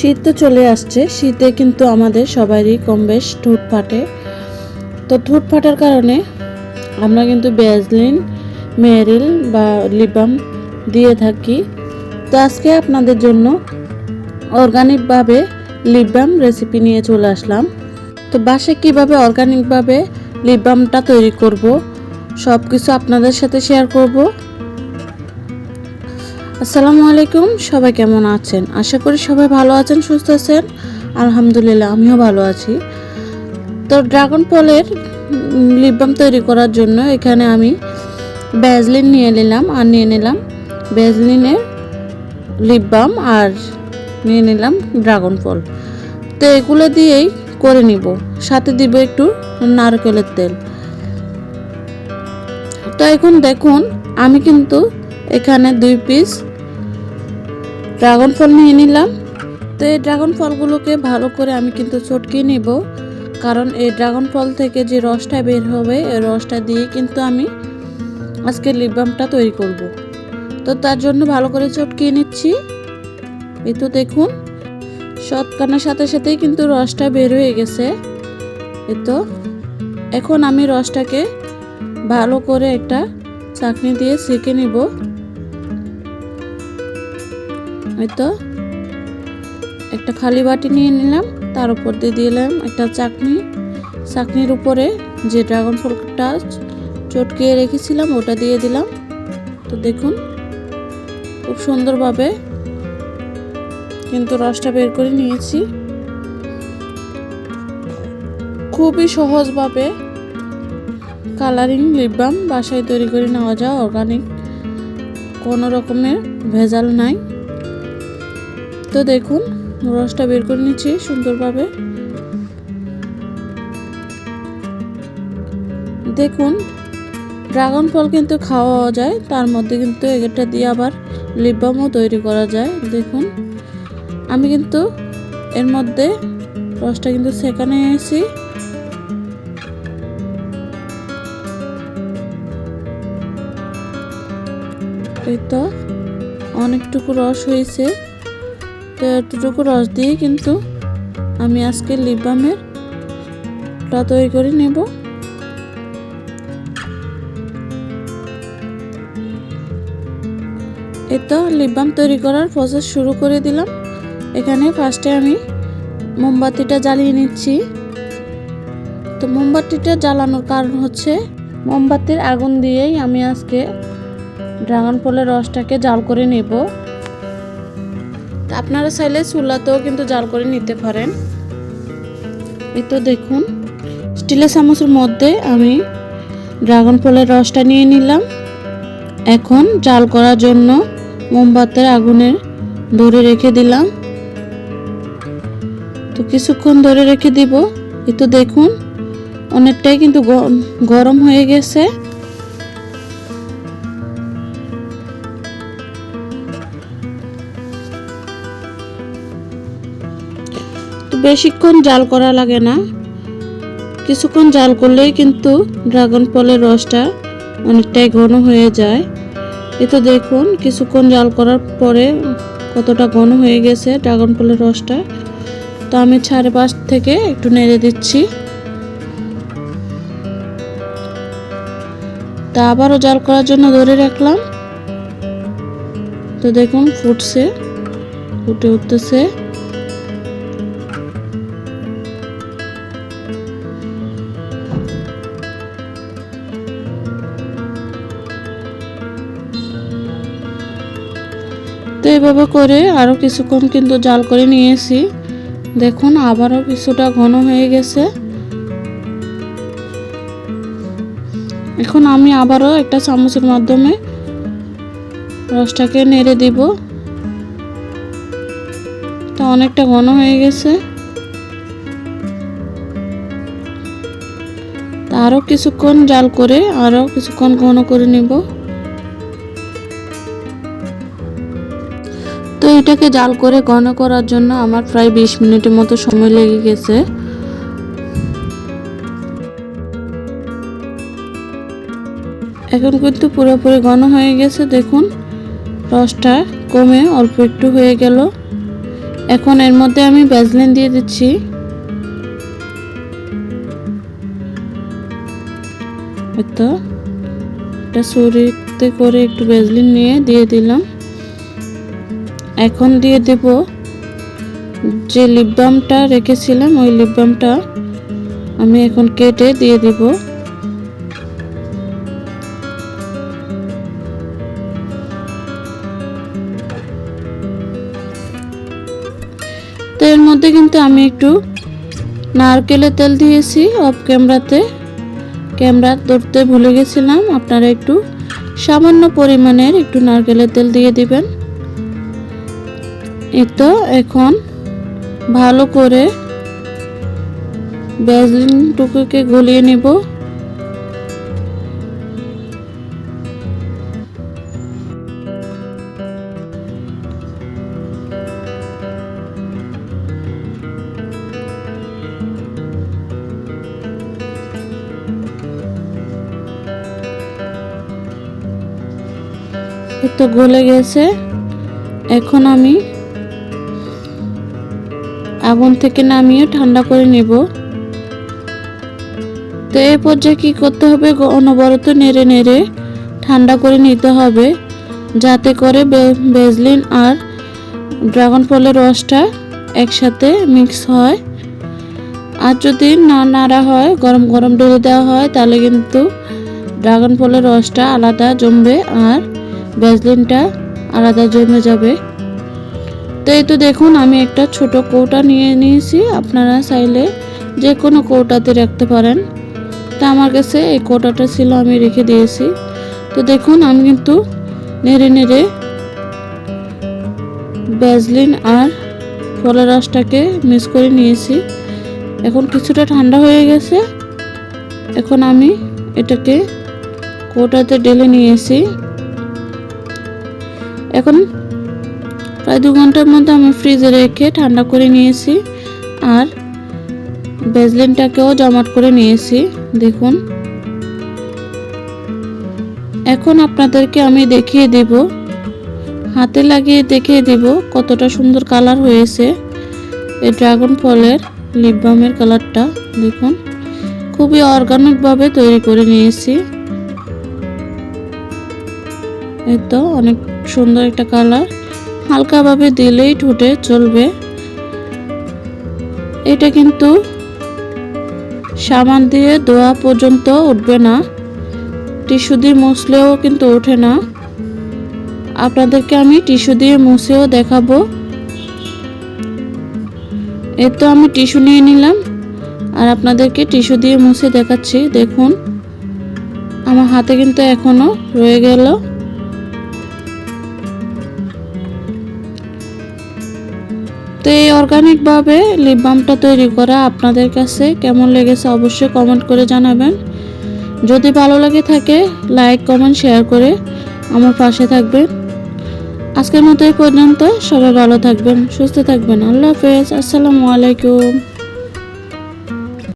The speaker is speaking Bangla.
শীত তো চলে আসছে, শীতে কিন্তু আমাদের সবারই কম বেশ ঠোঁট ফাটে। তো ঠোঁট ফাটার কারণে আমরা কিন্তু ব্যাজলিন মেরিল বা লিবাম দিয়ে থাকি। তো আজকে আপনাদের জন্য অর্গানিকভাবে লিপবাম রেসিপি নিয়ে চলে আসলাম। তো বাসে কীভাবে অর্গানিকভাবে লিপবামটা তৈরি করব সব কিছু আপনাদের সাথে শেয়ার করব। আসসালামু আলাইকুম, সবাই কেমন আছেন? আশা করি সবাই ভালো আছেন, সুস্থ আছেন। আলহামদুলিল্লাহ, আমিও ভালো আছি। তো ড্রাগন ফলের লিপবাম তৈরি করার জন্য এখানে আমি ব্যাজলিন নিয়ে নিলাম আর নিয়ে নিলাম ব্যাজলিনের লিপবাম আর নিয়ে নিলাম ড্রাগন ফল। তো এগুলো দিয়েই করে নিব। সাথে দিব একটু নারকেলের তেল। তো এখন দেখুন, আমি কিন্তু এখানে দুই পিস ড্রাগন ফল নিয়ে নিলাম। তো এই ড্রাগন ফলগুলোকে ভালো করে আমি কিন্তু চটকিয়ে নেব। কারণ এই ড্রাগন ফল থেকে যে রসটা বের হবে, এই রসটা দিয়ে কিন্তু আমি আজকে লিপবামটা তৈরি করব। তো তার জন্য ভালো করে চটকিয়ে নিচ্ছি। এই তো দেখুন শতকানার সাথে সাথেই কিন্তু রসটা বের হয়ে গেছে। এই তো, এখন আমি রসটাকে ভালো করে একটা চাকনি দিয়ে সেঁকে নিব। এই তো একটা খালি বাটি নিয়ে নিলাম, তার উপর দিয়ে দিলাম একটা চাকনি। চাকনির উপরে যে ড্রাগন ফলটা চটকিয়ে রেখেছিলাম, ওটা দিয়ে দিলাম। তো দেখুন, খুব সুন্দরভাবে কিন্তু রসটা বের করে নিয়েছি। খুবই সহজভাবে কালারিং লিপবাম বাসায় তৈরি করে নেওয়া যায় অর্গানিক কোনো রকমের ভেজাল নাই। তো দেখুন, রসটা বের করে নিচ্ছি সুন্দরভাবে। দেখুন, ড্রাগন ফল কিন্তু খাওয়া যায়, তার মধ্যে কিন্তু এটা দিয়ে আবার লিপবামও তৈরি করা যায়। দেখুন, আমি কিন্তু এর মধ্যে রসটা কিন্তু সেখানে এসেছি। এই তো অনেকটুকু রস হয়েছে। তো এতটুকু রস দিয়ে কিন্তু আমি আজকে লিপবামের টা তৈরি করে নেব। এই তো লিপবাম তৈরি করার প্রসেস শুরু করে দিলাম। এখানে ফার্স্টে আমি মোমবাতিটা জ্বালিয়ে নিচ্ছি। তো মোমবাতিটা জ্বালানোর কারণ হচ্ছে মোমবাতির আগুন দিয়েই আমি আজকে ড্রাগন ফলের রসটাকে জাল করে নেব। তা আপনারা চাইলে চুলাতেও কিন্তু জাল করে নিতে পারেন। এই তো দেখুন, স্টিলের চামচের মধ্যে আমি ড্রাগন ফলের রসটা নিয়ে নিলাম। এখন জাল করার জন্য মোমবাতির আগুনের ধরে রেখে দিলাম। তো কিছুক্ষণ ধরে রেখে দিব। এই তো দেখুন, অনেকটাই কিন্তু গরম হয়ে গেছে। বেশিক্ষণ জাল করা লাগে না। কিছুক্ষণ জাল করলেই কিন্তু ড্রাগন ফলের রসটা অনেকটাই ঘন হয়ে যায়। এ তো দেখুন, কিছুক্ষণ জাল করার পরে কতটা ঘন হয়ে গেছে ড্রাগন ফলের রসটা। তো আমি সাড়ে পাঁচ থেকে একটু নেড়ে দিচ্ছি। তা আবারও জাল করার জন্য ধরে রাখলাম। তো দেখুন, ফুটছে, ফুটে উঠতেছে। তো এভাবে করে আরও কিছুক্ষণ কিন্তু জাল করে নিয়েছি। দেখুন, আবারও কিছুটা ঘন হয়ে গেছে। এখন আমি আবারও একটা চামচের মাধ্যমে রসটাকে নেড়ে দিব। তো অনেকটা ঘন হয়ে গেছে। আরও কিছুক্ষণ জাল করে আরও কিছুক্ষণ ঘন করে নেব। তো জাল করে ঘন করার জন্য আমার প্রায় বিশ মিনিটের মতো সময় লেগে গেছে। এখন কিন্তু পুরোপুরি ঘন হয়ে গেছে, দেখুন। রসটা কমে অল্প একটু হয়ে গেল। এখন এর মধ্যে আমি ভ্যাজলিন দিয়ে দিচ্ছি। এটা করে একটু ভ্যাজলিন নিয়ে দিয়ে দিলাম। এখন দিয়ে দেব যে লিপ বামটা রেখেছিলাম, ওই লিপ বামটা আমি এখন কেটে দিয়ে দিব। তো এর মধ্যে কিন্তু আমি একটু নারকেলের তেল দিয়েছি অফ ক্যামেরাতে ক্যামেরা ধরতে ভুলে গেছিলাম, আপনারা একটু সামান্য পরিমাণের একটু নারকেলের তেল দিয়ে দিবেন। তো এখন ভালো করে ভ্যাজলিনটুকুকে গলিয়ে নেব। তো গলে গেছে। এখন আমি আগুন থেকে নামিয়ে ঠান্ডা করে নেব। তো এই পর্যায়ে কি করতে হবে? অনবরত নেড়ে নেড়ে ঠান্ডা করে নিতে হবে, যাতে করে বেজলিন আর ড্রাগন ফলের রসটা একসাথে মিক্স হয়। আর যদি না নাড়া হয়, গরম গরম ঢেলে দেওয়া হয়, তাহলে কিন্তু ড্রাগন ফলের রসটা আলাদা জমবে আর ভ্যাজলিনটা আলাদা জমে যাবে। তো এই তো দেখুন, আমি একটা ছোট কৌটা নিয়ে নিয়েছি। আপনারা চাইলে যে কোনো কৌটাতে রাখতে পারেন। তা আমার কাছে এই কৌটাটা ছিল, আমি রেখে দিয়েছি। তো দেখুন, আমি কিন্তু নেড়ে নেড়ে ভ্যাজলিন আর ফলের রসটাকে মিক্স করে নিয়েছি। এখন কিছুটা ঠান্ডা হয়ে গেছে। এখন আমি এটাকে কৌটাতে ঢেলে নিয়েছি। এখন প্রায় দু ঘণ্টার মধ্যে আমি ফ্রিজে রেখে ঠান্ডা করে নিয়েছি। আর ভেজলিনটাকেও জমাট করে নিয়েছি, দেখুন। এখন আপনাদেরকে আমি দেখিয়ে দেব, হাতে লাগিয়ে দেখিয়ে দেব কতটা সুন্দর কালার হয়েছে এই ড্রাগন ফলের লিপ বামের কালারটা দেখুন। খুবই অর্গানিকভাবে তৈরি করে নিয়েছি। এই তো, অনেক সুন্দর একটা কালার হালকাভাবে দিলেই ঠোঁটে চলবে। এটা কিন্তু সাবান দিয়ে ধোয়া পর্যন্ত উঠবে না। টিস্যু দিয়ে মুছলেও কিন্তু ওঠে না। আপনাদেরকে আমি টিস্যু দিয়ে মুছেও দেখাবো। এর তো আমি টিস্যু নিয়ে নিলাম। আর আপনাদেরকে টিস্যু দিয়ে মুছে দেখাচ্ছি। দেখুন, আমার হাতে কিন্তু এখনও রয়ে গেল। তো এই অর্গানিকভাবে লিপ বামটা তৈরি করা আপনাদের কাছে কেমন লেগেছে অবশ্যই কমেন্ট করে জানাবেন। যদি ভালো লাগে থাকে লাইক কমেন্ট শেয়ার করে আমার পাশে থাকবেন। আজকের মতো এই পর্যন্ত, সবাই ভালো থাকবেন, সুস্থ থাকবেন। আল্লাহ হাফেজ, আসসালামু আলাইকুম।